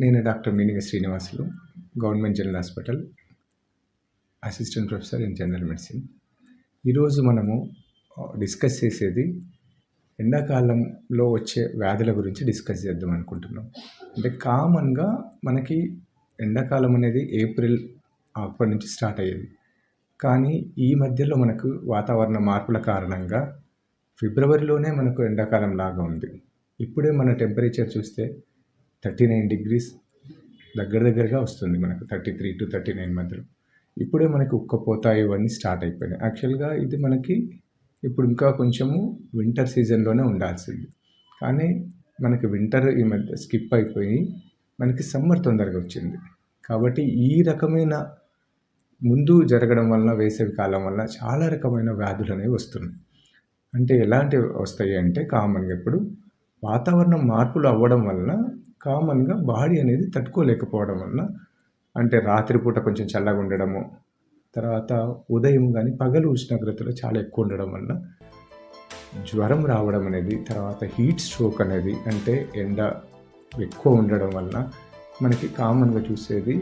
నేను doctor Meeniga Srinivasulu government general hospital assistant professor in general medicine. ఈరోజు మనము discuss చేసేది ఎండాకాలంలో వచ్చే వ్యాధుల గురించి డిస్కస్ చేద్దాం అనుకుంటున్నాం. అంటే కామన్గా మనకి ఎండాకాలం అనేది ఏప్రిల్ అప్పటి నుంచి స్టార్ట్ అయ్యేది. కానీ ఈ మధ్యలో మనకు వాతావరణ మార్పుల కారణంగా ఫిబ్రవరిలోనే మనకు ఎండాకాలం లాగా ఉంది. ఇప్పుడే మన టెంపరేచర్ చూస్తే థర్టీ నైన్ డిగ్రీస్ దగ్గర దగ్గరగా వస్తుంది మనకు thirty three to thirty nine మధ్యలో. ఇప్పుడే మనకి ఉక్కపోత ఇవన్నీ స్టార్ట్ అయిపోయినాయి. యాక్చువల్గా ఇది మనకి ఇప్పుడు ఇంకా కొంచెము వింటర్ సీజన్లోనే ఉండాల్సింది. కానీ మనకి వింటర్ ఈ మధ్య స్కిప్ అయిపోయి మనకి సమ్మర్ తొందరగా వచ్చింది. కాబట్టి ఈ రకమైన ముందు జరగడం వలన వేసవి కాలం వల్ల చాలా రకమైన వ్యాధులు అనేవి వస్తున్నాయి. అంటే ఎలాంటివి వస్తాయి అంటే కామన్గా ఇప్పుడు వాతావరణం మార్పులు అవ్వడం వలన కామన్గా బాడీ అనేది తట్టుకోలేకపోవడం వలన అంటే రాత్రిపూట కొంచెం చల్లగా ఉండడము తర్వాత ఉదయం కానీ పగలు ఉష్ణోగ్రతలు చాలా ఎక్కువ ఉండడం వలన జ్వరం రావడం అనేది తర్వాత హీట్ స్ట్రోక్ అనేది అంటే ఎండ ఎక్కువ ఉండడం వలన మనకి కామన్గా చూసేది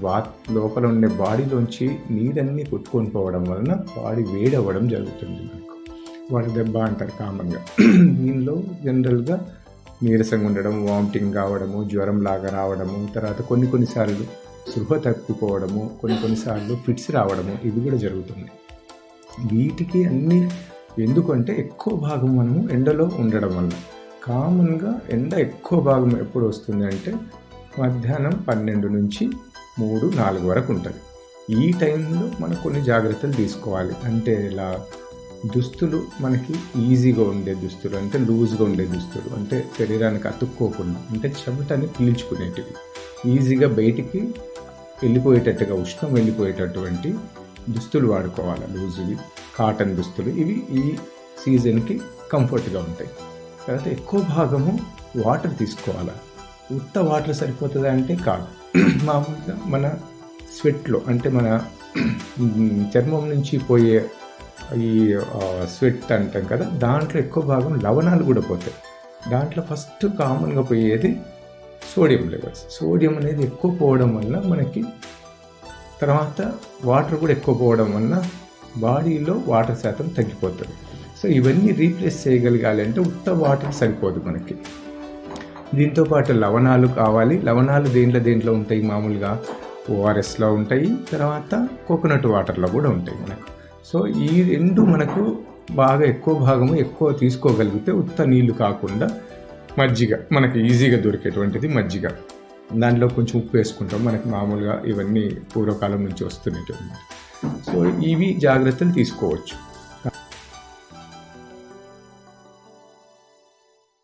వా లోపల ఉండే బాడీలోంచి నీరన్నీ కొట్టుకొని పోవడం వలన బాడీ వేడి అవ్వడం జరుగుతుంది మనకు. వాడి దెబ్బ అంటారు కామన్గా. దీనిలో జనరల్గా నీరసంగా ఉండడం వామిటింగ్ కావడము జ్వరం లాగా రావడము తర్వాత కొన్ని కొన్నిసార్లు సృహ తప్పిపోవడము కొన్ని కొన్నిసార్లు ఫిట్స్ రావడము ఇవి కూడా జరుగుతుంది. వీటికి అన్నీ ఎందుకంటే ఎక్కువ భాగం మనము ఎండలో ఉండడం వల్ల. కామన్గా ఎండ ఎక్కువ భాగం ఎప్పుడు వస్తుంది అంటే మధ్యాహ్నం పన్నెండు నుంచి మూడు నాలుగు వరకు ఉంటుంది. ఈ టైంలో మనం కొన్ని జాగ్రత్తలు తీసుకోవాలి. అంటే ఇలా దుస్తులు మనకి ఈజీగా ఉండే దుస్తులు అంటే లూజ్గా ఉండే దుస్తులు అంటే శరీరానికి అతుక్కోకుండా అంటే చెమటని పీల్చుకునేటివి. ఈజీగా బయటికి వెళ్ళిపోయేటట్టుగా ఉష్ణం వెళ్ళిపోయేటటువంటి దుస్తులు వాడుకోవాలి లూజువి కాటన్ దుస్తులు. ఇవి ఈ సీజన్కి కంఫర్ట్గా ఉంటాయి. తర్వాత ఎక్కువ భాగము వాటర్ తీసుకోవాలి? ఉత్త వాటర్ సరిపోతుందా అంటే కాదు. మామూలుగా మన స్వెట్లో అంటే మన చర్మం నుంచి పోయే ఈ స్వెట్ అంటాం కదా దాంట్లో ఎక్కువ భాగం లవణాలు కూడా పోతాయి. దాంట్లో ఫస్ట్ కామన్గా పోయేది సోడియం లెవెల్స్ సోడియం అనేది ఎక్కువ పోవడం వల్ల మనకి తర్వాత వాటర్ కూడా ఎక్కువ పోవడం వల్ల బాడీలో వాటర్ శాతం తగ్గిపోతుంది. సో ఇవన్నీ రీప్లేస్ చేయగలగాలి అంటే ఉత్త వాటర్ సరిపోదు మనకి. దీంతో పాటు లవణాలు కావాలి. లవణాలు దేంట్లో దేంట్లో ఉంటాయి? మామూలుగా ఓఆర్ఎస్లో ఉంటాయి. తర్వాత కోకోనట్ వాటర్లో కూడా ఉంటాయి మనకు. సో ఈ రెండు మనకు బాగా ఎక్కువ భాగము ఎక్కువ తీసుకోగలిగితే ఉత్త నీళ్ళు కాకుండా మజ్జిగ మనకి ఈజీగా దొరికేటువంటిది మజ్జిగ. దాంట్లో కొంచెం ఉప్పు వేసుకుంటాం. మనకి మామూలుగా ఇవన్నీ పూర్వకాలం నుంచి వస్తున్నటువంటి సో ఇవి జాగ్రత్తలు తీసుకోవచ్చు.